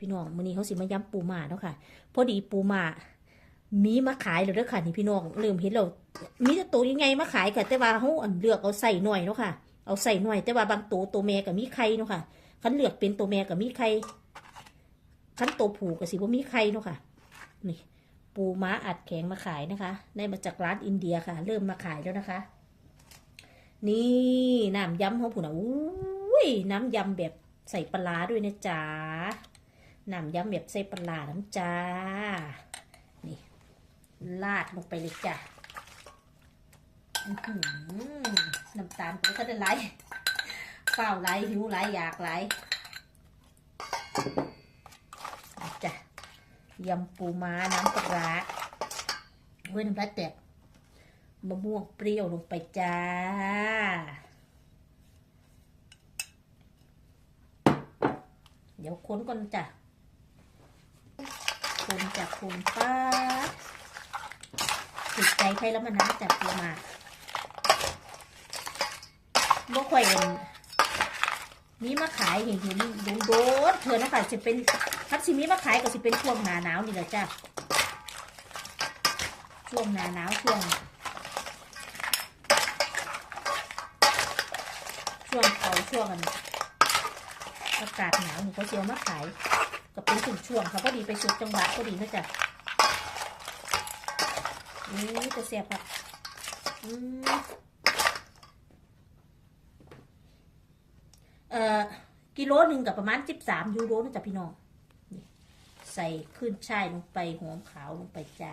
พี่น้องมื้อนี้เขาสิมายำปูมาเนาะค่ะ พอดีปูมามีมาขายแล้วเด้อค่ะนี่พี่น้องเริ่มเห็นแล้วมีแต่ตัวยังไงมาขายค่ะแต่ว่าเขาอันเลือกเอาใส่หน่อยเนาะค่ะ เอาใส่หน่อย แต่ว่าบางตัวตัวแม่ก็มีไข่เนาะค่ะคันเลือกเป็นตัวแม่ก็มีไข่คันตัวผูก็สิบ่มีไข่เนาะค่ะ นี่ ปูม้าอัดแข็งมาขายนะคะ ได้มาจากร้านอินเดียค่ะ เริ่มมาขายแล้วนะคะ นี่น้ำยำของผู้นะอุ้ยน้ำยำแบบใส่ปลาด้วยนะจ๊ะ น้ำยำแบบใส่ปลาร้าน้ำจ้า นี่ลาดลงไปเลยจ้ะน้ำตาลก็ได้ไหลเฝ้าไหลหิวไหลอยากไหลจ้ะยำปูม้าน้ำปลาเว้ยน้ำลายแตกมะม่วงเปรี้ยวลงไปจ้าเดี๋ยวค้นก่อนจ้ะ คนจากคนป้าดติดใจใครแล้วมันนะจับตัวมาบ่ค่อยเห็นมีมาขายเห็นเห็นโดนโดนๆเธอนะคะจะเป็นทักซิมีมาขายก็สิเป็นช่วงหนาหนาวนี่แหละจ้ะช่วงหนาหนาวช่วงช่วงเขาช่วงกันอากาศหนาวหนูก็เจียวมาขาย ก็เป็นถึงช่วงเขาก็ดีไปสุดจังหวัดก็ดีนะจ๊ะนี่จะเสียบครับอืมเอ่อกิโลหนึ่งกับประมาณสิบสามยูโรนะจ๊ะพี่น้องใส่ขึ้นช่ายลงไปหอมขาวลงไปจ้า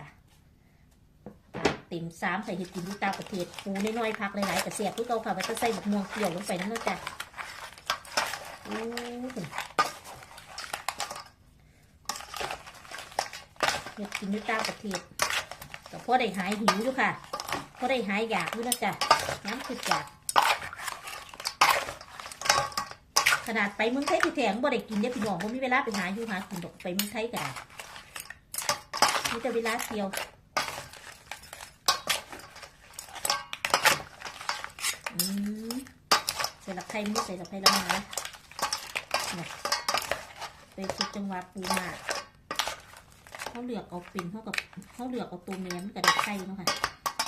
เต็มสามใส่เห็ดกินที่ตาประเทศปูน้อยๆพักหลายๆกระเสียบพื่อเกาค่ะมันจะใส่หมกม่วงเกี่ยวลงไปนั่นนะจ๊ะอู้ เห็ดกินที่ตามประเทศแต่พอได้หายหิวอยู่ค่ะพอได้หายอยากอยู่นะจ๊ะน้ำคืออยากขนาดไปเมืองไทยที่แถงบ่ได้กินเนี่ยพี่น้องบ่มีเวลาไปหาอยู่หากินดอกไปเมืองไทยก็ได้มีแต่เวลาเที่ยวอืมใส่ละไข่ไม่ใส่ละไข่ละไม้นะไปสุดจังหวัดปูมา เขาเลือกเอาปิ่นเขากับเขาเลือกเอาตัวเมียมันกับได้ไข่เนาะค่ะ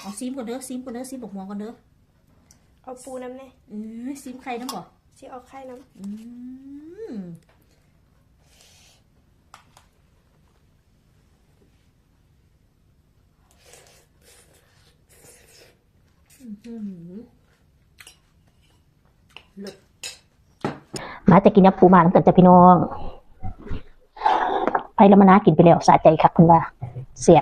เอาซิมก่อนเด้อซิมก่อนเด้อซิมบกม่วงก่อนเด้อเอาปูน้ำเนี่ยเออซิมไข่น้ำบ่ที่เอาไข่น้อืมอื้อหือเลิศมาจะกินยำปูมาน้ำกันจ้ะพี่น้อง ไปแล้วมานากินไปแล้วสะใจครับคุณว่า เสีย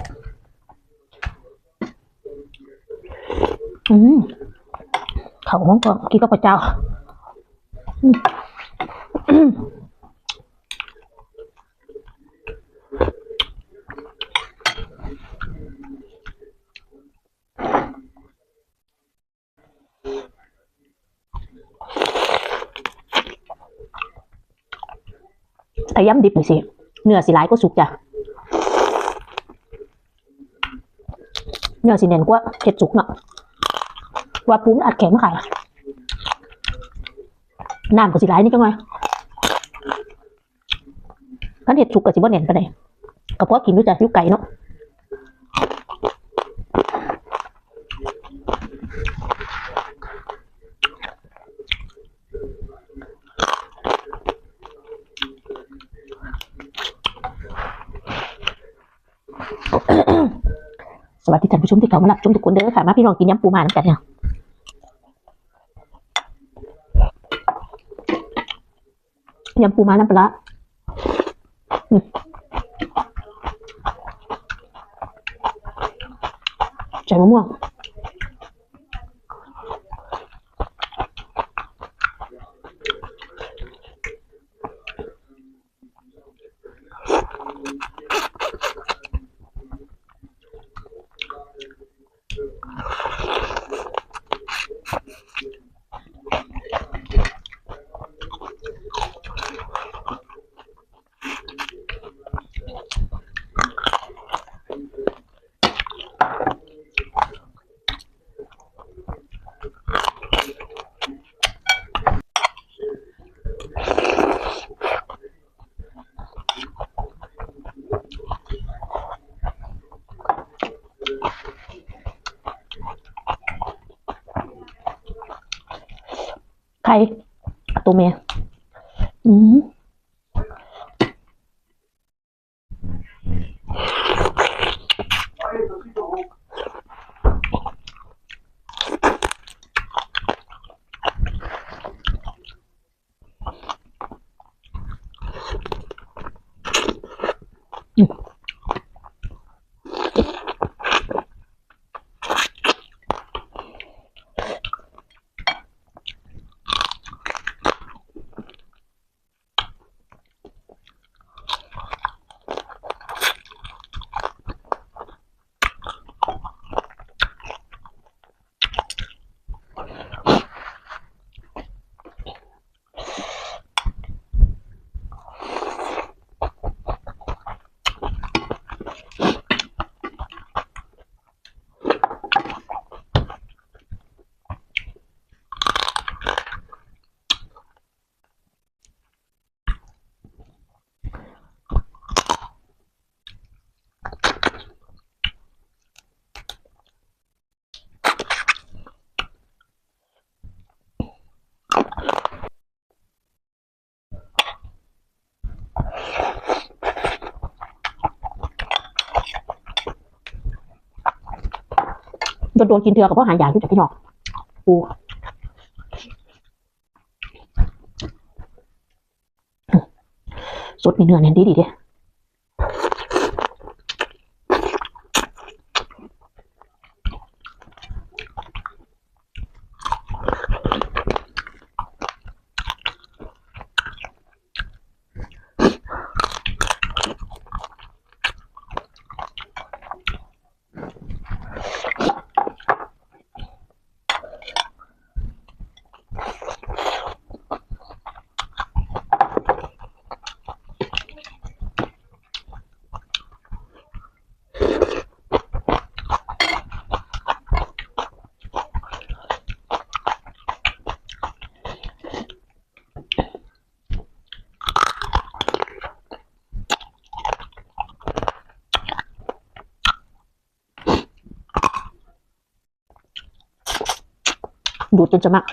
อืมเขาห้องก็กินกับพระเจ้าอืมอืมถ้ำดิบนี่สิ เนื้อสิหลายก็สุกจ้ะเนื้อสิเน่นกว่าเผ็ดสุกเนาะว่าปูมันอัดแข็งมาขายน้ำก็สิหลายนี่จังไงขันเห็ดสุกกับสิบ่เน่นปานกับพราะกินด้วยจ้ะอยู่ไก่เนาะ สวัสดีท่านผู้ชมที่เขามารับชมทุกคนเด้อค่ะ มาพี่น้องกินยำปูมาน้ำกันเนี่ยยำปูมาน้ำปลาร้าอืมใส่มะม่วง ไข่ตัวเมียอืม โดนโดนกินเถื่อกับพ่อหายาที่จากพี่น้องปูสดในเนื้อเนี่ยดีดีเด้ ดูดจนจะมัก